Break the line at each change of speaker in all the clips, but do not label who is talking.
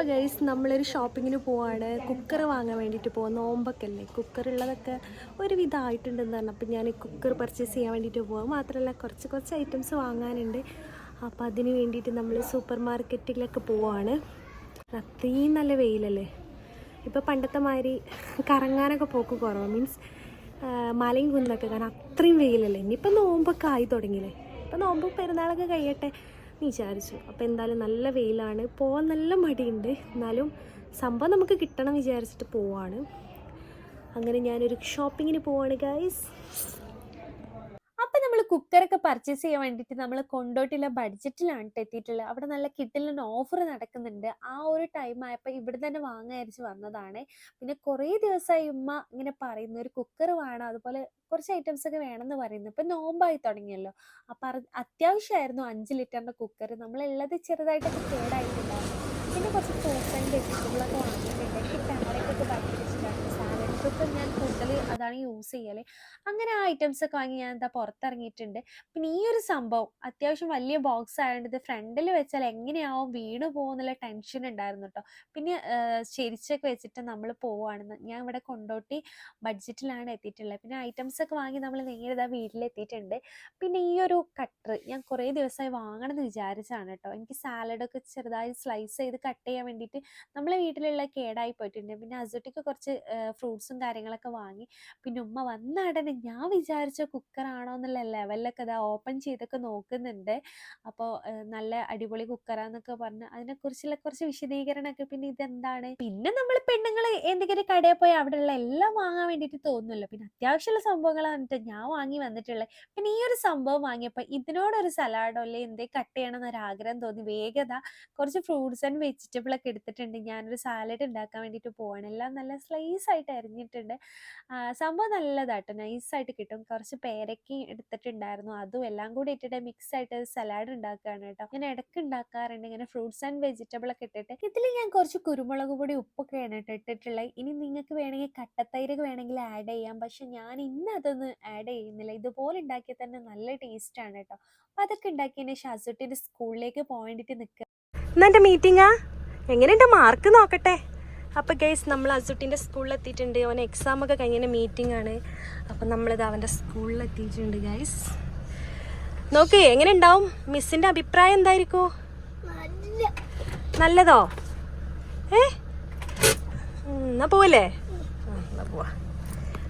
അപ്പോൾ ഗൈസ് നമ്മളൊരു ഷോപ്പിങ്ങിന് പോവാണ്. കുക്കർ വാങ്ങാൻ വേണ്ടിയിട്ട് പോവാം. നോമ്പൊക്കെ അല്ലേ കുക്കർ ഉള്ളതൊക്കെ ഒരുവിധം ആയിട്ടുണ്ടെന്ന് പറഞ്ഞപ്പോൾ ഞാൻ കുക്കർ പർച്ചേസ് ചെയ്യാൻ വേണ്ടിയിട്ട് പോവാം. മാത്രമല്ല കുറച്ച് കുറച്ച് ഐറ്റംസ് വാങ്ങാനുണ്ട്. അപ്പോൾ അതിന് വേണ്ടിയിട്ട് നമ്മൾ സൂപ്പർ മാർക്കറ്റിലൊക്കെ പോവാണ്. അത്രയും നല്ല വെയിലല്ലേ? ഇപ്പോൾ പണ്ടത്തെ മാതിരി കറങ്ങാനൊക്കെ പോക്ക് കുറവാണ് മീൻസ് മലയും കുന്നൊക്കെ കാരണം അത്രയും വെയിലല്ലേ? ഇനിയിപ്പോൾ നോമ്പൊക്കെ ആയി തുടങ്ങിയില്ലേ? ഇപ്പോൾ നോമ്പ് പെരുന്നാളൊക്കെ കഴിയട്ടെ. എന്ന് വിചാരിച്ചു. അപ്പോൾ എന്തായാലും നല്ല വെയിലാണ്. പോകാൻ നല്ല മടിയുണ്ട്. എന്നാലും സംഭവം നമുക്ക് കിട്ടണം വിചാരിച്ചിട്ട് പോവാണ്. അങ്ങനെ ഞാനൊരു ഷോപ്പിങ്ങിന് പോവാണ് ഗൈസ് കുക്കറൊക്കെ പർച്ചേസ് ചെയ്യാൻ വേണ്ടിയിട്ട് നമ്മൾ കൊണ്ടോട്ടില്ല ബഡ്ജറ്റിലാണ് ട്ടോ എത്തിയിട്ടുള്ളത്. അവിടെ നല്ല കിട്ടില്ല ഓഫർ നടക്കുന്നുണ്ട്. ആ ഒരു ടൈം ആയപ്പോൾ ഇവിടെ തന്നെ വാങ്ങാരിച്ച് വന്നതാണ്. പിന്നെ കുറേ ദിവസമായി ഉമ്മ ഇങ്ങനെ പറയുന്ന ഒരു കുക്കർ വേണം അതുപോലെ കുറച്ച് ഐറ്റംസ് ഒക്കെ വേണമെന്ന് പറയുന്നു. ഇപ്പം നോമ്പായി തുടങ്ങിയല്ലോ. അപ്പം അത് അത്യാവശ്യമായിരുന്നു അഞ്ച് ലിറ്ററിന്റെ കുക്കർ നമ്മളുള്ളത് ചെറുതായിട്ടൊക്കെ കേടായിട്ടുണ്ടായിരുന്നു. പിന്നെ കുറച്ച് ഫ്രൂട്ട്സ് ആൻഡ് വെജിറ്റബിളൊക്കെ വാങ്ങിയിട്ടുണ്ട് എനിക്ക് പേരക്കൊക്കെ ഭയങ്കര ഇഷ്ടമാണ് സാലഡ്സൊക്കെ ഞാൻ അതാണ് യൂസ് ചെയ്യൽ. അങ്ങനെ ആ ഐറ്റംസ് ഒക്കെ വാങ്ങി ഞാൻ എന്താ പുറത്തിറങ്ങിയിട്ടുണ്ട്. പിന്നെ ഈ ഒരു സംഭവം അത്യാവശ്യം വലിയ ബോക്സ് ആയതുകൊണ്ട് ഇത് ഫ്രണ്ടിൽ വെച്ചാൽ എങ്ങനെയാവും വീണ് പോകുന്നുള്ള ടെൻഷൻ ഉണ്ടായിരുന്നു കേട്ടോ പിന്നെ ശരിച്ചൊക്കെ വെച്ചിട്ട് നമ്മൾ പോവുകയാണെന്ന് ഞാൻ ഇവിടെ കൊണ്ടോട്ടി ബഡ്ജറ്റിലാണ് എത്തിയിട്ടുള്ളത്. പിന്നെ ഐറ്റംസ് ഒക്കെ വാങ്ങി നമ്മൾ നേരെ ഇതാ വീട്ടിലെത്തിയിട്ടുണ്ട്. പിന്നെ ഈ ഒരു കട്ടർ ഞാൻ കുറേ ദിവസമായി വാങ്ങണം എന്ന് വിചാരിച്ചാണ് കേട്ടോ എനിക്ക് സാലഡൊക്കെ ചെറുതായി സ്ലൈസ് ചെയ്ത് കട്ട് ചെയ്യാൻ വേണ്ടിയിട്ട് നമ്മളെ വീട്ടിലുള്ള കേടായി പോയിട്ടുണ്ട്. പിന്നെ അസോട്ടിക്ക് കുറച്ച് ഫ്രൂട്ട്സും കാര്യങ്ങളൊക്കെ വാങ്ങി. പിന്നെ ഉമ്മ വന്ന ഉടനെ ഞാൻ വിചാരിച്ച കുക്കറാണോ എന്നുള്ള ലെവലിലൊക്കെ ഇതാ ഓപ്പൺ ചെയ്തൊക്കെ നോക്കുന്നുണ്ട്. അപ്പോൾ നല്ല അടിപൊളി കുക്കറാന്നൊക്കെ പറഞ്ഞ് അതിനെക്കുറിച്ചുള്ള കുറച്ച് വിശദീകരണമൊക്കെ പിന്നെ ഇതെന്താണ്? പിന്നെ നമ്മൾ പെണ്ണുങ്ങൾ എന്തെങ്കിലും കടയിൽ പോയി അവിടെയുള്ള എല്ലാം വാങ്ങാൻ വേണ്ടിയിട്ട് തോന്നുമല്ലോ പിന്നെ അത്യാവശ്യമുള്ള സംഭവങ്ങളാണ് വന്നിട്ട് ഞാൻ വാങ്ങി വന്നിട്ടുള്ളത്. പിന്നെ ഈ ഒരു സംഭവം വാങ്ങിയപ്പോൾ ഇതിനോടൊരു സലാഡോ അല്ലെ എന്തേ കട്ട് ചെയ്യണം എന്നൊരു ആഗ്രഹം തോന്നി. വേഗത കുറച്ച് ഫ്രൂട്ട്സ് ആൻഡ് വെജിറ്റബിൾ ഒക്കെ എടുത്തിട്ടുണ്ട്. ഞാനൊരു സാലഡ് ഉണ്ടാക്കാൻ വേണ്ടിയിട്ട് പോവാണ്. എല്ലാം നല്ല സ്ലൈസ് ആയിട്ട് അരിഞ്ഞിട്ടുണ്ട്. സംഭവം നല്ലതാട്ടോ. നൈസായിട്ട് കിട്ടും. കുറച്ച് പേരയ്ക്ക് എടുത്തിട്ടുണ്ടായിരുന്നു. അതും എല്ലാം കൂടി ഇട്ടിട്ട് മിക്സ് ആയിട്ട് സലാഡ് ഉണ്ടാക്കുകയാണ് കേട്ടോ. ഞാൻ ഇടയ്ക്ക് ഉണ്ടാക്കാറുണ്ട്. ഇങ്ങനെ ഫ്രൂട്ട്സ് ആൻഡ് വെജിറ്റബിൾ ഒക്കെ ഇട്ടിട്ട്. ഇതിൽ ഞാൻ കുറച്ച് കുരുമുളക് പൊടി ഉപ്പൊക്കെയാണ് കേട്ടോ ഇട്ടിട്ടുള്ളത്. ഇനി നിങ്ങൾക്ക് വേണമെങ്കിൽ കട്ടത്തൈര് വേണമെങ്കിൽ ആഡ് ചെയ്യാം. പക്ഷെ ഞാൻ ഇന്ന് അതൊന്നും ആഡ് ചെയ്യുന്നില്ല. ഇതുപോലെ ഉണ്ടാക്കിയാൽ തന്നെ നല്ല ടേസ്റ്റ് ആണ് കേട്ടോ. അപ്പൊ അതൊക്കെ ഉണ്ടാക്കിയതിന് ഷാസുട്ടിന്റെ സ്കൂളിലേക്ക് പോകേണ്ടിട്ട് നിൽക്കുക
എന്നെ മീറ്റിംഗാ എങ്ങനെയുണ്ട്? മാർക്ക് നോക്കട്ടെ. അപ്പോൾ ഗൈസ് നമ്മൾ അസുട്ടിന്റെ സ്കൂളിൽ എത്തിയിട്ടുണ്ട്. അവൻ എക്സാം ഒക്കെ കഴിഞ്ഞ മീറ്റിംഗ് ആണ്. അപ്പം നമ്മളിത് അവന്റെ സ്കൂളിൽ എത്തിയിട്ടുണ്ട് ഗൈസ് നോക്ക് എങ്ങനെ ഉണ്ടാവും? മിസ്സിന്റെ അഭിപ്രായം എന്തായിരിക്കും? നല്ലതോ? ഏ? എന്നാ പോവല്ലേ? എന്നാ പോവാ.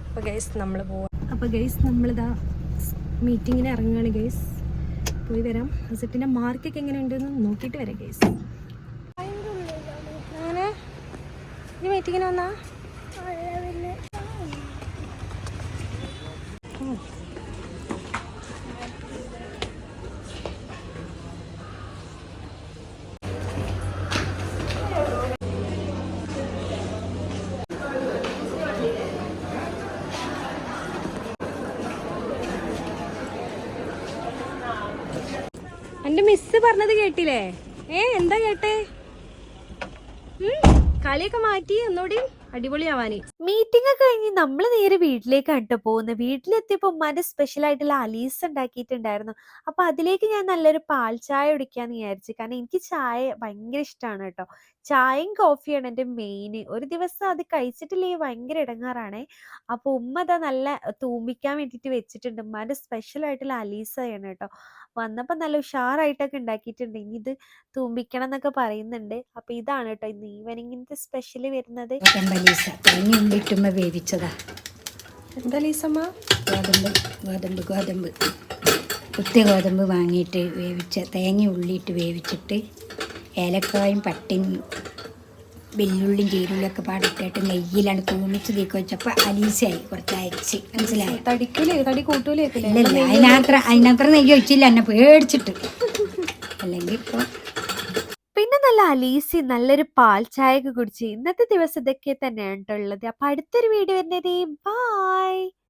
അപ്പോൾ ഗൈസ് നമ്മൾ പോവാം.
അപ്പോൾ ഗൈസ് നമ്മളിതാ മീറ്റിങ്ങിന് ഇറങ്ങുകയാണ് ഗൈസ് പോയി വരാം. അസറ്റിന്റെ മാർക്കൊക്കെ എങ്ങനെ ഉണ്ടെന്ന് നോക്കിയിട്ട് വരാം ഗൈസ്
അങ്ങനെ ഇനി മീറ്റിങ്ങിന് വന്നാ? എന്റെ മിസ് പറഞ്ഞത് കേട്ടില്ലേ? ഏ എന്താ കേട്ടേ? കളിയൊക്കെ മാറ്റി ഒന്നുകൂടി അടിപൊളിയാവാന്.
മീറ്റിംഗ് ഒക്കെ കഴിഞ്ഞ് നമ്മൾ നേരെ വീട്ടിലേക്കാണ് കേട്ടോ പോകുന്നത് വീട്ടിലെത്തിയപ്പോൾ ഉമ്മാന്റെ സ്പെഷ്യൽ ആയിട്ടുള്ള അലീസ് ഉണ്ടാക്കിയിട്ടുണ്ടായിരുന്നു. അപ്പൊ അതിലേക്ക് ഞാൻ നല്ലൊരു പാൽ ചായ കുടിക്കാന്ന് വിചാരിച്ചു. കാരണം എനിക്ക് ചായ ഭയങ്കര ഇഷ്ടമാണ് കേട്ടോ. ചായയും കോഫിയാണ് എന്റെ മെയിൻ ഒരു ദിവസം അത് കഴിച്ചിട്ടില്ലേ ഭയങ്കര ഇടങ്ങാറാണേ. അപ്പൊ ഉമ്മ അതാ നല്ല തൂമ്പിക്കാൻ വേണ്ടിയിട്ട് വെച്ചിട്ടുണ്ട്. ഉമ്മാന്റെ സ്പെഷ്യൽ ആയിട്ടുള്ള അലീസയാണ് കേട്ടോ. വന്നപ്പോൾ നല്ല ഉഷാറായിട്ടൊക്കെ ഉണ്ടാക്കിയിട്ടുണ്ട്. ഇനി ഇത് തൂമ്പിക്കണം എന്നൊക്കെ പറയുന്നുണ്ട്. അപ്പൊ ഇതാണ് കേട്ടോ ഇന്ന് ഈവനിങ്ങിന്റെ സ്പെഷ്യൽ വരുന്നത്.
ഗോതമ്പലീസ തേങ്ങ ഉള്ളിട്ടുമ്മ വേവിച്ചതാ?
എന്താ ലീസമ്മ?
ഗോതമ്പ് ഗോതമ്പ് ഗോതമ്പ്. കുത്തിയ ഗോതമ്പ് വാങ്ങിയിട്ട് വേവിച്ച തേങ്ങ ഉള്ളിയിട്ട് വേവിച്ചിട്ട് ഏലക്കായും പട്ടിയും വെല്ലുള്ളിയും ചീരുള്ളിയൊക്കെ പാടിട്ടിട്ട് നെയ്യിലാണ് തൂമിച്ച് തീക്ക് വെച്ചപ്പോൾ അലീസയായി. കുറച്ച് അയച്ച് മനസ്സിലായി?
തടിക്കൂലേ? തടി കൂട്ടൂലേ
അതിനത്ര അതിനത്ര നെയ്യ് ഒഴിച്ചില്ല. എന്നെ പേടിച്ചിട്ട്. അല്ലെങ്കിൽ ഇപ്പോൾ
നല്ല അലീസി നല്ലൊരു പാൽ ചായ കുടിച്ച് ഇന്നത്തെ ദിവസം ഇതൊക്കെ തന്നെയാണ് ഉള്ളത്. അപ്പൊ അടുത്തൊരു വീഡിയോ വരുന്നതേ ബൈ